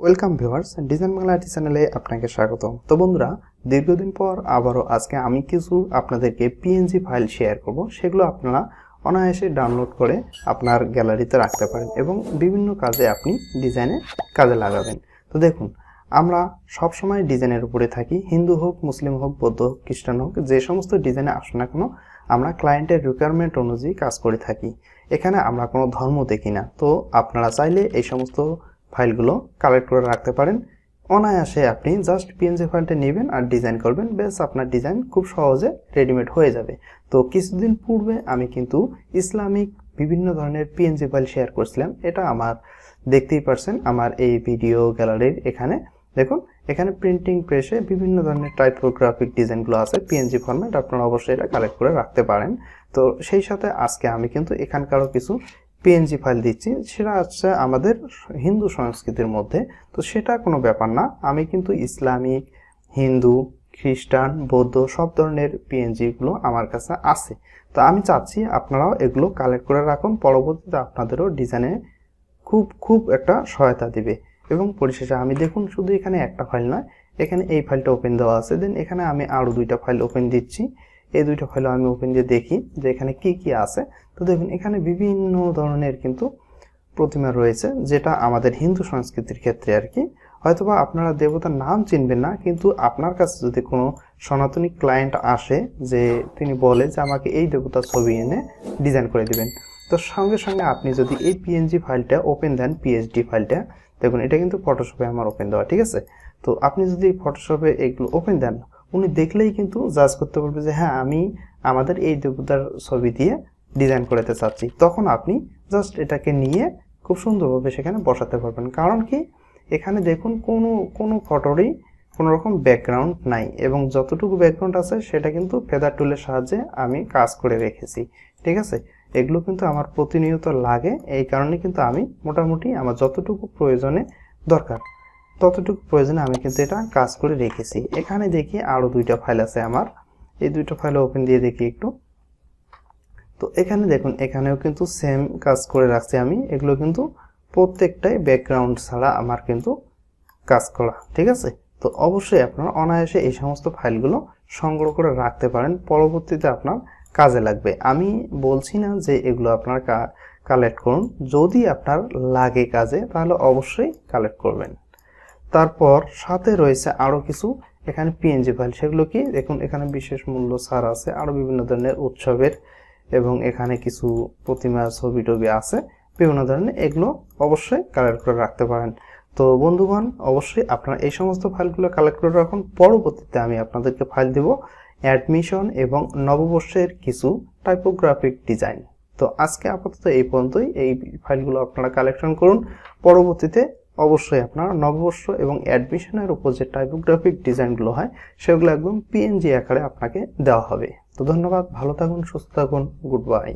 Welcome viewers design Bangla IT চ্যানেলে আপনাকে স্বাগত তো বন্ধুরা, দীর্ঘদিন পর আবারও আজকে আমি কিছু আপনাদেরকে পিএনজি ফাইল শেয়ার করব। সেগুলো আপনারা অনায়াসে ডাউনলোড করে আপনার গ্যালারিতে রাখতে পারেন এবং বিভিন্ন কাজে আপনি ডিজাইনে কাজে লাগাবেন। তো দেখুন আমরা সব সময় ডিজাইনের উপরে থাকি, হিন্দু হোক, মুসলিম হোক, বৌদ্ধ হোক, খ্রিস্টান হোক, যে সমস্ত ডিজাইনে আসুন না কেন, আমরা ক্লায়েন্টের রিকোয়ারমেন্ট অনুযায়ী কাজ করে থাকি। এখানে আমরা কোনো ধর্ম দেখি না। তো আপনারা চাইলে এই সমস্ত ফাইলগুলো কালেক্ট করে রাখতে পারেন। অনায়াসে আপনি জাস্ট পিএনজি ফাইলটা নেবেন আর ডিজাইন করবেন। বেশ আপনার ডিজাইন খুব সহজে রেডিমেড হয়ে যাবে। তো কিছুদিন পূর্বে আমি কিন্তু ইসলামিক বিভিন্ন ধরনের পিএনজি ফাইল শেয়ার করছিলাম। এটা আমার, দেখতেই পারছেন, আমার এই ভিডিও গ্যালারির এখানে দেখুন, এখানে প্রিন্টিং প্রেসে বিভিন্ন ধরনের টাইপোগ্রাফিক ডিজাইনগুলো আছে পিএনজি ফরম্যাট আপনারা অবশ্যই এটা কালেক্ট করে রাখতে পারেন। তো সেই সাথে আজকে আমি কিন্তু এখানকারও কিছু পিএনজি ফাইল দিচ্ছি, সেটা হচ্ছে আমাদের হিন্দু সংস্কৃতির মধ্যে। তো সেটা কোনো ব্যাপার না, আমি কিন্তু ইসলামিক, হিন্দু, খ্রিস্টান, বৌদ্ধ সব ধরনের পিএনজিগুলো আমার কাছে আছে। তো আমি চাচ্ছি আপনারাও এগুলো কালেক্ট করে রাখুন, পরবর্তীতে আপনাদেরও ডিজাইনে খুব খুব একটা সহায়তা দিবে। এবং পরিশেষে আমি দেখুন, শুধু এখানে একটা ফাইল নয়, এখানে এই ফাইলটা ওপেন দেওয়া আছে। দেন এখানে আমি আরও দুইটা ফাইল ওপেন দিচ্ছি। এই দুইটা ফাইল আমি ওপেন দিয়ে দেখি যে এখানে কি কি আছে। তো দেখুন, এখানে বিভিন্ন ধরনের কিন্তু প্রতিমা রয়েছে, যেটা আমাদের হিন্দু সংস্কৃতির ক্ষেত্রে আর কি। হয়তোবা আপনারা দেবতার নাম চিনবেন না, কিন্তু আপনার কাছে যদি কোনো সনাতনী ক্লায়েন্ট আসে, যে তিনি বলে যে আমাকে এই দেবতার ছবি এনে ডিজাইন করে দিবেন। তো সঙ্গে সঙ্গে আপনি যদি এই পিএনজি ফাইলটা ওপেন দেন পিএইচডি ফাইলটা, দেখুন এটা কিন্তু ফটোশপে আমার ওপেন দেওয়া, ঠিক আছে? তো আপনি যদি ফটোশপে এগুলো ওপেন দেন, উনি দেখলেই কিন্তু জাজ করতে পারবে যে হ্যাঁ আমি আমাদের এই দেবতার ছবি দিয়ে ডিজাইন করতে চাচ্ছি। তখন আপনি জাস্ট এটাকে নিয়ে খুব সুন্দরভাবে সেখানে বসাতে পারবেন। কারণ কি? এখানে দেখুন কোনো কোনো ফটোরই কোনো রকম ব্যাকগ্রাউন্ড নাই এবং যতটুকু ব্যাকগ্রাউন্ড আছে, সেটা কিন্তু ফেদার টুলের সাহায্যে আমি কাজ করে রেখেছি। ঠিক আছে? এগুলো কিন্তু আমার প্রতিনিয়ত লাগে, এই কারণে কিন্তু আমি মোটামুটি আমার যতটুকু প্রয়োজনে দরকার, ততটুকু প্রয়োজনে আমি কিন্তু এটা কাজ করে রেখেছি। এখানে দেখি আরও দুইটা ফাইল আছে আমার। এই দুইটা ফাইল ওপেন দিয়ে দেখি একটু। তো এখানে দেখুন, এখানেও কিন্তু সেম কাজ করে রাখছি আমি। এগুলো কিন্তু প্রত্যেকটাই ব্যাকগ্রাউন্ড ছাড়া আমার কিন্তু কাজ করা, ঠিক আছে? তো অবশ্যই আপনারা অনায়াসে এই সমস্ত ফাইলগুলো সংগ্রহ করে রাখতে পারেন। পরবর্তীতে আপনার কাজে লাগবে। আমি বলছি না যে এগুলো আপনার কালেক্ট করুন। যদি আপনার লাগে কাজে, তাহলে অবশ্যই কালেক্ট করবেন। তারপর সাথে রয়েছে আরও কিছু। এখানে পিএনজি ফাইল সেগুলো কি? দেখুন, এখানে বিশেষ মূল্য ছাড় আছে। আরও বিভিন্ন ধরনের উৎসবের এবং এখানে কিছু প্রতিমা ছবি টবি আছে। বিভিন্ন ধরনের, এগুলো অবশ্যই কালেক্ট করে রাখতে পারেন। তো বন্ধুগণ, অবশ্যই আপনারা এই সমস্ত ফাইলগুলো কালেক্ট করে রাখুন। পরবর্তীতে আমি আপনাদেরকে ফাইল দেব অ্যাডমিশন এবং নববর্ষের কিছু টাইপোগ্রাফিক ডিজাইন তো আজকে আপাতত এই পর্যন্তই। এই ফাইলগুলো আপনারা কালেকশন করুন। পরবর্তীতে অবশ্যই আপনারা নববর্ষ এবং অ্যাডমিশনের উপর যে টাইপোগ্রাফিক ডিজাইনগুলো হয়, সেগুলো একদম পিএনজি আকারে আপনাকে দেওয়া হবে। তো ধন্যবাদ। ভালো থাকুন, সুস্থ থাকুন। Good bye